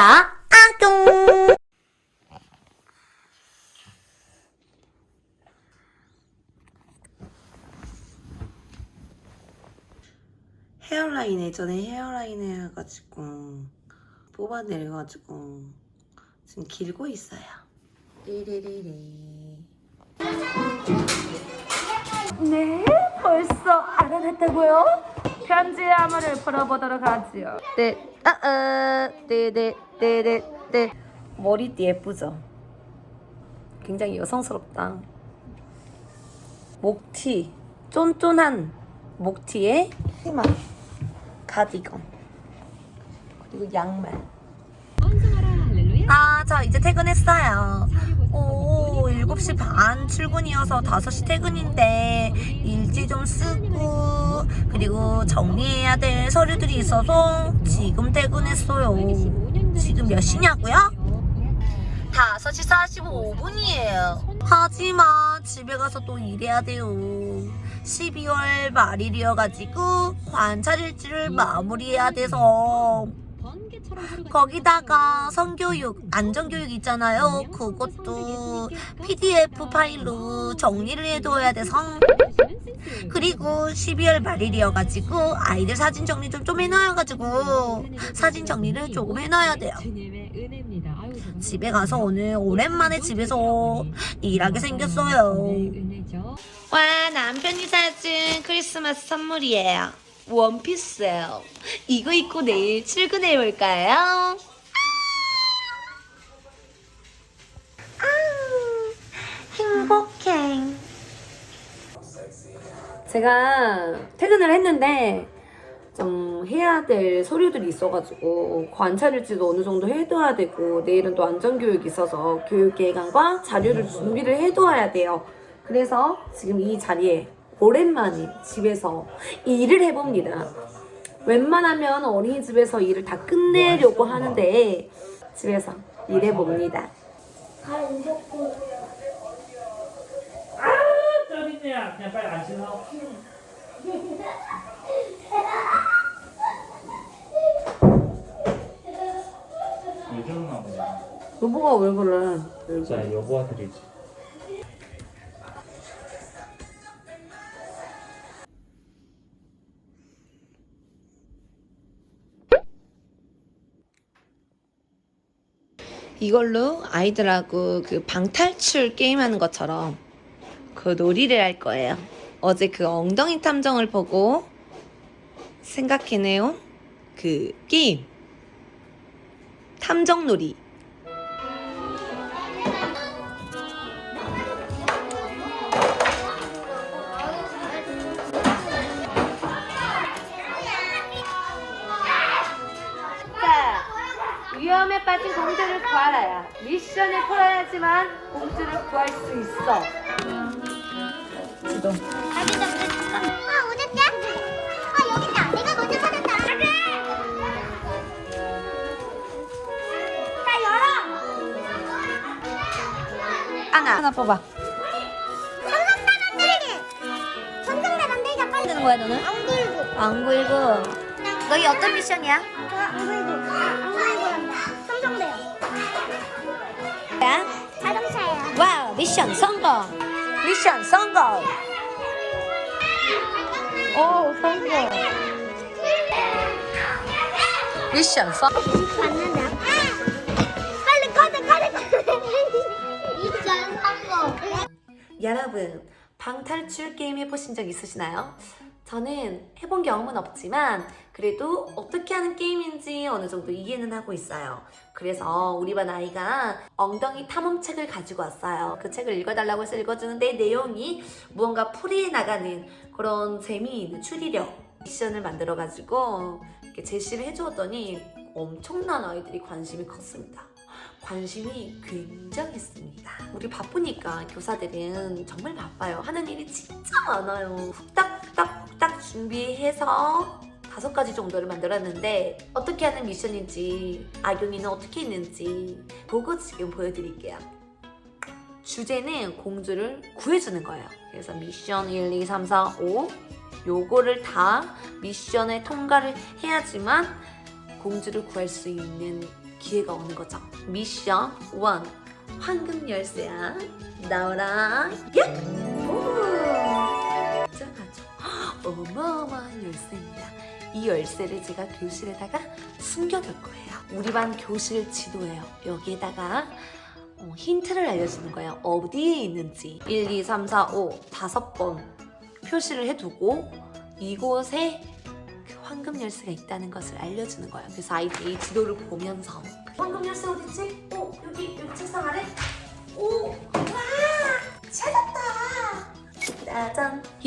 자, 안녕! 헤어라인 예전에 헤어라인 해가지고 뽑아내려가지고 지금 길고 있어요. 띠리리리. 네, 벌써 알아냈다고요? 편지의 암호를 풀어보도록 하지요. 네, 아, 아, 네, 네, 네, 네, 네. 머리띠 예쁘죠? 굉장히 여성스럽다. 목티, 쫀쫀한 목티에 치마, 가디건, 그리고 양말. 아, 저 이제 퇴근했어요. 오, 7시 반 출근이어서 5시 퇴근인데 일지 좀 쓰고 그리고 정리해야 될 서류들이 있어서 지금 퇴근했어요. 지금 몇 시냐고요? 5시 45분이에요. 하지만 집에 가서 또 일해야 돼요. 12월 말일이어가지고 관찰 일지를 마무리해야 돼서 거기다가 성교육, 안전교육 있잖아요. 그것도 PDF 파일로 정리를 해둬야 돼서 그리고 12월 말일이어가지고 아이들 사진 정리 좀 좀 해놔야가지고 사진 정리를 조금 해놔야 돼요. 집에 가서 오늘 오랜만에 집에서 일하게 생겼어요. 와 남편이 사준 크리스마스 선물이에요. 원피스예요. 이거 입고 내일 출근해 볼까요? 행복해. 제가 퇴근을 했는데 좀 해야 될 서류들이 있어가지고 관찰일지도 어느 정도 해둬야 되고 내일은 또 안전교육이 있어서 교육계획안과 자료를 준비를 해둬야 돼요. 그래서 지금 이 자리에 오랜만에 집에서 일을 해봅니다. 웬만하면 어린이집에서 일을 다 끝내려고 하는데 집에서 일해봅니다. 쩌리냐 그냥 빨리 안 신어 요즘 나오냐 여보가 왜 그래? 자 여보가 드리지 이걸로 아이들하고 그 방탈출 게임하는 것처럼 그 놀이를 할 거예요. 어제 그 엉덩이 탐정을 보고 생각해내온 그 게임. 탐정 놀이. 빠진 공주를 구하라야. 미션을 풀어야지만 공주를 구할 수 있어. 지도. 아, 오졌냐? 아, 여기다. 내가 먼저 찾았다. 자, 열어. 하나. 하나 뽑아. 전성대 만들기. 전성대 만들자, 빨리. 되는 거야, 너는? 안 굴고. 안 굴고. 너희 어떤 미션이야? 안 굴고. 안 굴고 미션 성공. 미션 성공. 오, 성공. 미션 성공. 맞는다. 빨리 꺼내, 꺼내, 꺼내. 이전 성공. 여러분, 방탈출 게임 해보신 적 있으시나요? 저는 해본 경험은 없지만 그래도 어떻게 하는 게임인지 어느 정도 이해는 하고 있어요. 그래서 우리 반 아이가 엉덩이 탐험책을 가지고 왔어요. 그 책을 읽어달라고 해서 읽어주는데 내용이 무언가 풀이해 나가는 그런 재미있는 추리력 미션을 만들어가지고 제시를 해주었더니 엄청난 아이들이 관심이 컸습니다. 관심이 굉장했습니다. 우리 바쁘니까 교사들은 정말 바빠요. 하는 일이 진짜 많아요. 훅딱훅딱 훅딱 준비해서 다섯 가지 정도를 만들었는데 어떻게 하는 미션인지 악용이는 어떻게 했는지 보고 지금 보여드릴게요. 주제는 공주를 구해주는 거예요. 그래서 미션 1, 2, 3, 4, 5 요거를 다 미션에 통과를 해야지만 공주를 구할 수 있는 기회가 오는 거죠. 미션 1. 황금 열쇠야. 나와라. 야! 어마어마한 열쇠입니다. 이 열쇠를 제가 교실에다가 숨겨둘 거예요. 우리 반 교실 지도예요. 여기에다가 어, 힌트를 알려주는 거예요. 어디에 있는지. 1, 2, 3, 4, 5 다섯 번 표시를 해두고 이곳에 그 황금 열쇠가 있다는 것을 알려주는 거예요. 그래서 아이들이 지도를 보면서 황금 열쇠 어딨지?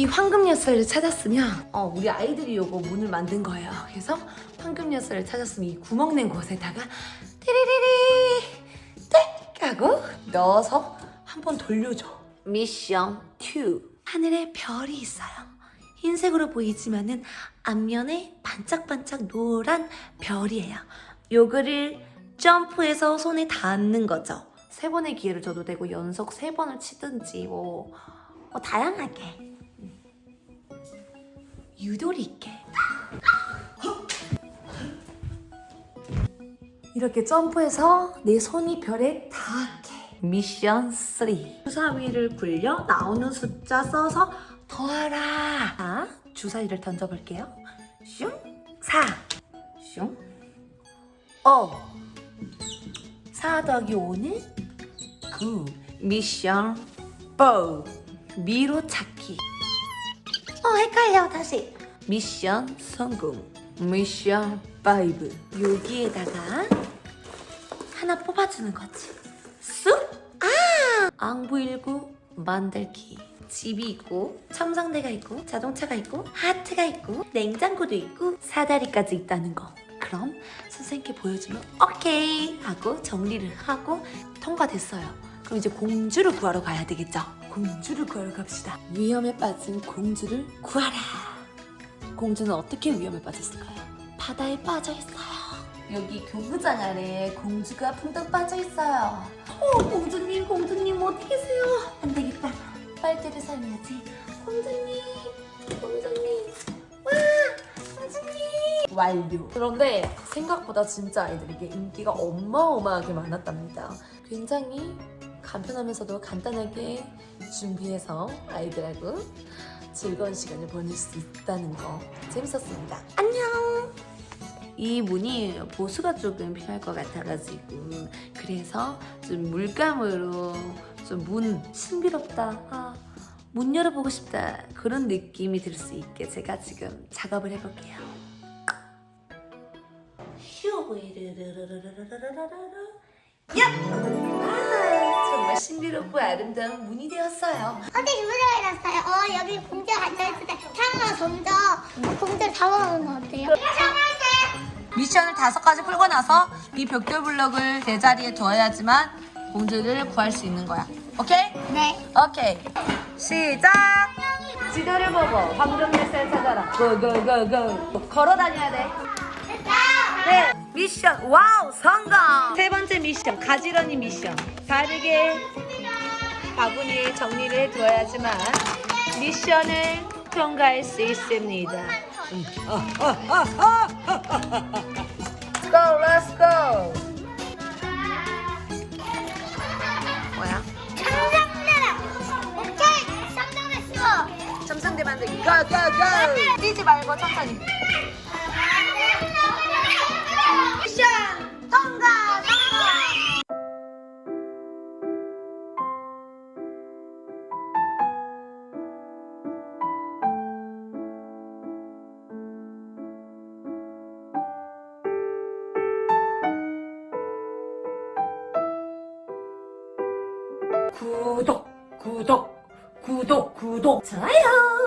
이 황금 열쇠를 찾았으면 어, 우리 아이들이 요거 문을 만든 거예요. 그래서 황금 열쇠를 찾았으면 이 구멍 낸 곳에다가 띠리리리 땡 하고 넣어서 한번 돌려줘. 미션 2. 하늘에 별이 있어요. 흰색으로 보이지만은 앞면에 반짝반짝 노란 별이에요. 요거를 점프해서 손에 닿는 거죠. 세 번의 기회를 줘도 되고 연속 세 번을 치든지 뭐, 뭐 다양하게 유도리 있게. 이렇게 점프해서 내 손이 별에 닿게. 미션 3 주사위를 굴려 나오는 숫자 써서 더하라. 자, 주사위를 던져볼게요. 슝 4, 슝. 5 4 더하기 5는 9 미션 4 미로 찾기 어 헷갈려 다시. 미션 성공. 미션 5 여기에다가 하나 뽑아주는 거지. 쑥? 아! 앙부일구 만들기. 집이 있고 첨성대가 있고 자동차가 있고 하트가 있고 냉장고도 있고 사다리까지 있다는 거. 그럼 선생님께 보여주면 오케이 하고 정리를 하고 통과됐어요. 그럼 이제 공주를 구하러 가야 되겠죠 공주를 구하러 갑시다 위험에 빠진 공주를 구하라 공주는 어떻게 위험에 빠졌을까요? 바다에 빠져 있어요 여기 교구장 아래 공주가 풍덩 빠져 있어요. 어, 공주님, 공주님 어디 계세요? 안 되겠다. 빨대를 사용해야지. 공주님, 공주님, 와, 공주님. 완료. 그런데 생각보다 진짜 아이들에게 인기가 어마어마하게 많았답니다. 굉장히 간편하면서도 간단하게 준비해서 아이들하고 즐거운 시간을 보낼 수 있다는 거 재밌었습니다. 안녕! 이 문이 보수가 조금 필요할 것 같아가지고 그래서 좀 물감으로 좀 문 신비롭다 아, 문 열어보고 싶다 그런 느낌이 들 수 있게 제가 지금 작업을 해볼게요 야! 아, 정말 신비롭고 아름다운 문이 되었어요 어디 주무세요 이랬어요. 어 여기 공주가 앉아있을 때 창으로 점점 공주를 잡아오는 거 어때요? 미션을 다섯 가지 풀고 나서 이 벽돌 블럭을 제자리에 둬야지만 공주를 구할 수 있는 거야. 오케이? 네. 오케이. 시작! 지도를 보고 열쇠를 찾아라. 고고고고. 걸어 다녀야 돼. 네. 미션. 와우, 성공! 미션. 가지런히 미션. 바르게 바구니에 정리를 해두어야지만 미션을 통과할 수 있습니다. Go, let's go. 뭐야? sam상대랑 오케이 sam상했어. 점성대 만들기. Go, go, go. 뛰지 말고 천천히. 구독 구독 좋아요